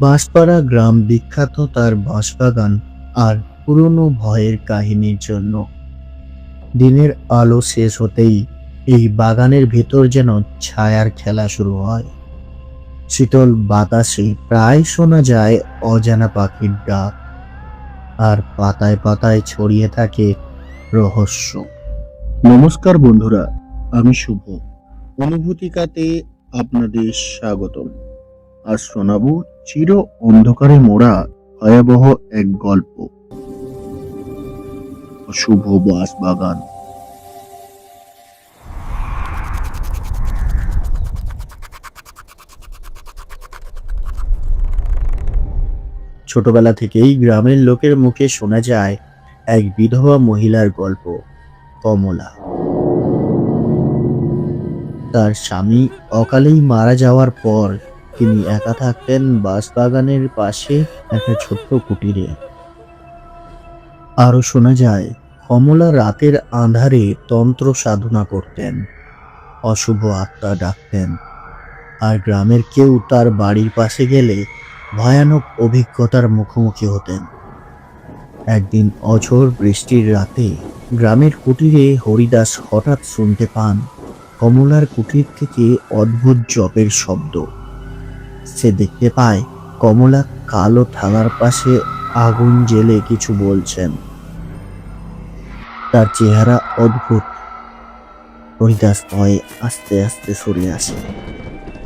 বাঁশপাড়া গ্রাম বিখ্যাত তার বাঁশবাগান আর পুরনো ভয়ের কাহিনীর জন্য। দিনের আলো শেষ হতেই এই বাগানের ভেতর যেন ছায়ার খেলা শুরু হয়। শীতল বাতাসে প্রায় শোনা যায় অজানা পাখির ডাক। আর পাতায় পাতায় ছড়িয়ে থাকে রহস্য। নমস্কার বন্ধুরা, আমি শুভ। অনুভূতিকাতে আপনাদের স্বাগতম। আজ শোনাবো চির অন্ধকারে মোড়া ভয়াবহ এক গল্প। শুভ বাস বাগান ছোটবেলা থেকেই গ্রামের লোকের মুখে শোনা যায় এক বিধবা মহিলার গল্প, কমলা। তার স্বামী অকালেই মারা যাওয়ার পর তিনি একা থাকতেন বাঁশবাগানের পাশে একটা ছোট্ট কুটিরে। আরও শোনা যায়, কমলা রাতের আঁধারে তন্ত্র সাধনা করতেন, অশুভ আত্মা ডাকতেন, আর গ্রামের কেউ তার বাড়ির পাশে গেলে ভয়ানক অভিজ্ঞতার মুখোমুখি হতেন। একদিন অঝোর বৃষ্টির রাতে গ্রামের কুটিরে হরিদাস হঠাৎ শুনতে পান কমলার কুটির থেকে অদ্ভুত জপের শব্দ। সে দেখতে পায় কমলা কালো থালার পাশে আগুন জেলে কিছু বলছেন। তার চেহারা অদ্ভুত। হরিদাস ভয়ে আস্তে আস্তে সরে আসে।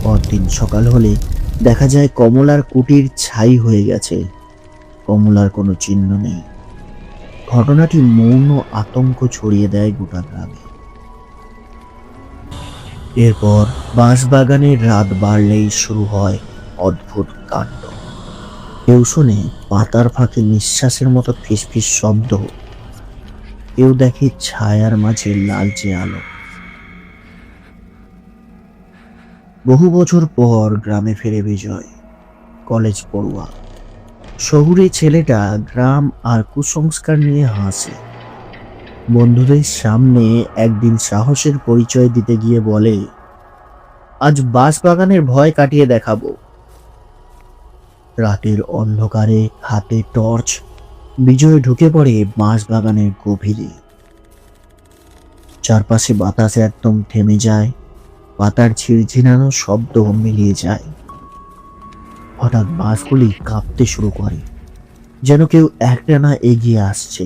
পরদিন সকাল হলে দেখা যায় কমলার কুটির ছাই হয়ে গেছে। কমলার কোনো চিহ্ন নেই। ঘটনাটি মৌন আতঙ্ক ছড়িয়ে দেয় গোটা গ্রামে। এরপর বাঁশবাগানের রাত বাড়লেই শুরু হয় অদ্ভুত কাণ্ড। কেউ শুনে পাতার ফাঁকে নিঃশ্বাসের মতো ফিসফিস শব্দ। কেউ দেখে ছায়ার মাঝে লালচে আলো। বহু বছর পর গ্রামে ফিরে বিজয়, কলেজ পড়ুয়া। শহুরে ছেলেটা গ্রাম আর কুসংস্কার নিয়ে হাসে। বন্ধুদের সামনে একদিন সাহসের পরিচয় দিতে গিয়ে বলে, আজ বাঁশবাগানের ভয় কাটিয়ে দেখাবো। রাতের অন্ধকারে হাতে টর্চ, বিজয় ঢুকে পড়ে বাঁশবাগানের গভীরে। চারপাশে বাতাস একদম থেমে যায়, পাতার ছিড়ঝিনানো শব্দ মিলিয়ে যায়। হঠাৎ বাঁশগুলি কাঁপতে শুরু করে, যেন কেউ একটানা এগিয়ে আসছে।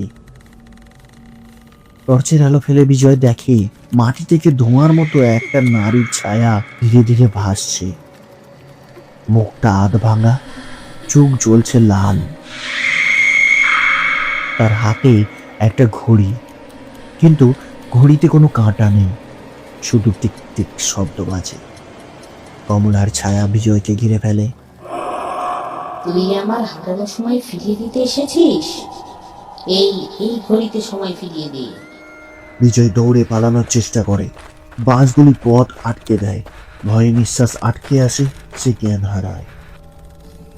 টর্চের আলো ফেলে বিজয় দেখে মাটি থেকে ধোঁয়ার মতো একটা নারীর ছায়া ধীরে ধীরে ভাসছে। মুখটা আধ ভাঙা, চোখ জ্বলছে লাল। তার হাতে একটা ঘড়ি, কিন্তু ঘড়িতে কোনো কাঁটা নেই, শুধু টিক টিক শব্দ বাজে। কমলার ছায়া বিজয়কে ঘিরে ফেলে। তুই আমার হারানোর সময় ফিরিয়ে দিতে এসেছিস? এই এই ঘড়িতে সময় ফিরিয়ে দে। বিজয় দৌড়ে পালানোর চেষ্টা করে। বাঁশগুলি পথ আটকে দেয়। ভয়ে নিঃশ্বাস আটকে আসে, সে জ্ঞান হারায়।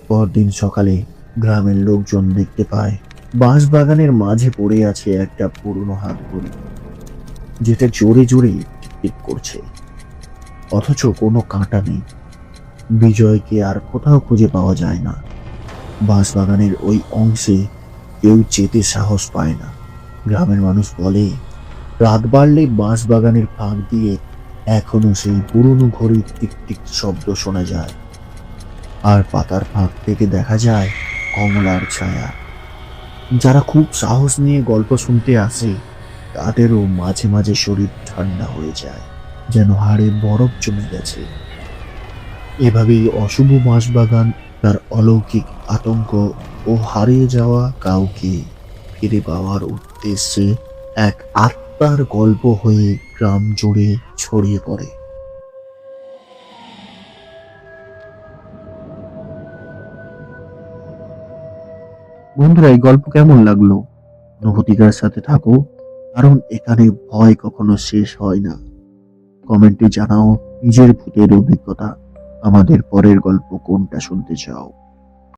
পরদিন সকালে গ্রামের লোকজন দেখতে পায় বাঁশ বাগানের মাঝে পড়ে আছে একটা পুরনো হাত ঘড়ি যেটা জোরে জোরে টিকটিক করছে। অথচ কোনো কাঁটা নেই। বিজয়কে আর কোথাও খুঁজে পাওয়া যায় না। বাঁশ বাগানের ওই অংশে কেউ যেতে সাহস পায় না। গ্রামের মানুষ বলে রাত বাড়লে বাঁশবাগানের ফাঁক দিয়ে এখনও সেই পুরনো ঘড়ির টিক টিক শব্দ শোনা যায়। আর পাতার ফাঁক থেকে দেখা যায় কমলার ছায়া। যারা খুব সাহস নিয়ে গল্প শুনতে আসে, তাদেরও মাঝে মাঝে শরীর ঠান্ডা হয়ে যায়, যেন হাড়ে বরফ জমে গেছে। এভাবেই অশুভ বাঁশবাগান তার অলৌকিক আতঙ্ক ও হারিয়ে যাওয়া কাউকে ফিরে পাওয়ার উদ্দেশ্যে এক আত্মার গল্প হয়ে গ্রাম জুড়ে ছড়িয়ে পড়ে। বন্ধুরা, এই গল্প কেমন লাগল? অনুভূতিকার সাথে থাকো, কারণ এখানে ভয় কখনো শেষ হয় না। কমেন্টে জানাও নিজের ভূতের অভিজ্ঞতা। আমাদের পরের গল্প কোনটা শুনতে চাও?